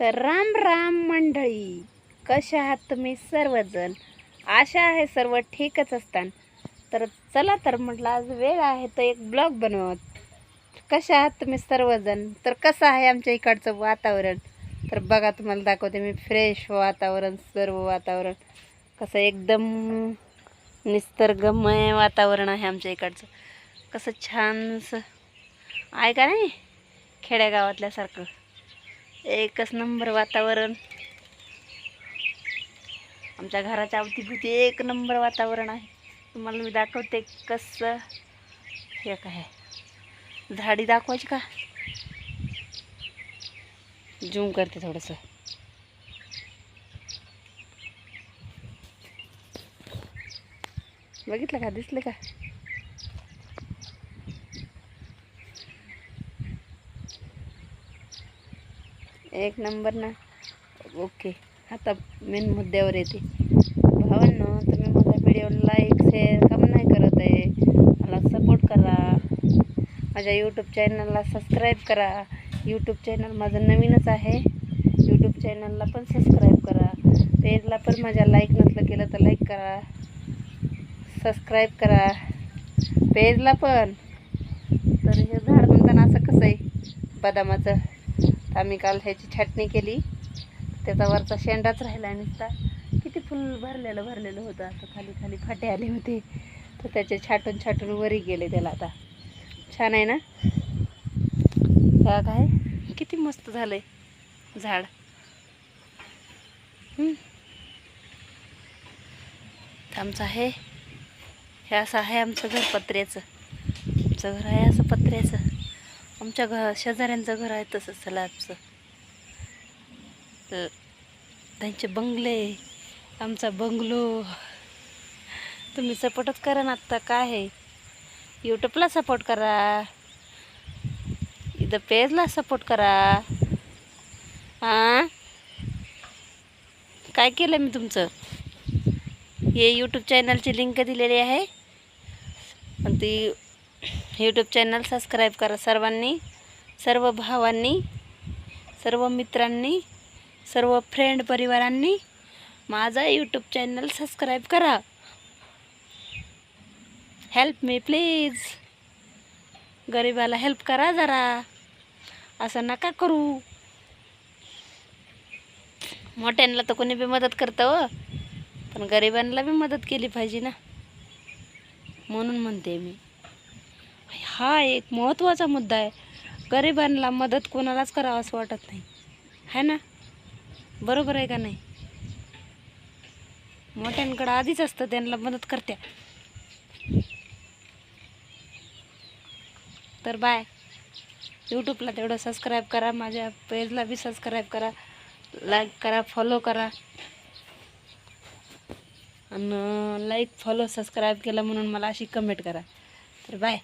तर राम राम मंडळी कशा आहात तुम्ही सर्वजण? आशा आहे सर्व ठीकच असतान. तर चला तर म्हटलं आज वेळ आहे तर एक ब्लॉग बनवत. कशा आहात तुम्ही सर्वजण? तर कसं आहे आमच्या इकडचं वातावरण? तर बघा तुम्हाला दाखवते मी फ्रेश वातावरण सर्व वातावरण. कसं एकदम निसर्गमय वातावरण आहे आमच्या इकडचं. कसं छानसं. आहे का नाही? खेड्यागावातल्यासारखं. एकच नंबर वातावरण. आमच्या घराच्या अवतीभूती एक नंबर वातावरण आहे. तुम्हाला मी दाखवते कसं हे काय झाडी दाखवायची का? झूम करते थोडंसं. बघितलं का? दिसलं का? एक नंबर ना. ओके. आता मेन मुद्द्यावर येते. भावांनो तुम्ही माझ्या व्हिडिओला लाईक शेअर कम नाही करत आहे. मला सपोर्ट करा. माझ्या यूट्यूब चॅनलला सबस्क्राईब करा. यूट्यूब चॅनल माझं नवीनच आहे. यूट्यूब चॅनलला पण सबस्क्राईब करा. पेजला पण माझ्या लाईक नसलं केलं तर लाईक करा. सबस्क्राईब करा. पेजला पण. तर हे झाड म्हणताना असं कसं आहे? बदामाचं. आम्ही काल ह्याची छाटणी केली. त्याचा वरचा शेंडाच राहिला नुसता. किती फुल भरलेलं भरलेलं होतं. असं खाली खाली फाटे आले होते. तर त्याचे छाटून छाटून वरी गेले त्याला आता. छान आहे ना? का काय? किती मस्त झालंय झाड. आमचं आहे. हे असं आहे आमचं घर पत्र्याचं आमचं घर आहे असं पत्र्याचं. आमच्या घ शेजाऱ्यांचं घर आहे तसं सलाबचं तर त्यांचे बंगले आमचा बंगलो. तुम्ही सपोर्टच करा ना आत्ता काय आहे? यूट्यूबला सपोर्ट करा. इथं पेजला सपोर्ट करा. हां काय केलं मी तुमचं? हे यूट्यूब चॅनलची लिंक दिलेली आहे. आणि ती यूट्यूब चॅनल सबस्क्राईब करा सर्वांनी सर्व भावांनी सर्व मित्रांनी सर्व फ्रेंड परिवारांनी माझा यूट्यूब चॅनल सबस्क्राईब करा. हेल्प मी प्लीज गरिबाला हेल्प करा जरा. असं नका करू. मोठ्यांना तर कोणी बी मदत करतं हो. पण गरिबांना बी मदत केली पाहिजे ना. म्हणून म्हणते मी. हा एक महत्त्वाचा मुद्दा आहे. गरिबांना मदत कोणालाच करावं असं वाटत नाही. है ना? बरोबर आहे का नाही? मोठ्यांकडं आधीच असतं त्यांना मदत करत्या. तर बाय. यूट्यूबला तेवढं सबस्क्राईब करा माझ्या पेजला बी सबस्क्राईब करा लाईक करा फॉलो करा. आणि लाईक फॉलो सबस्क्राईब केलं म्हणून मला अशी कमेंट करा. तर बाय.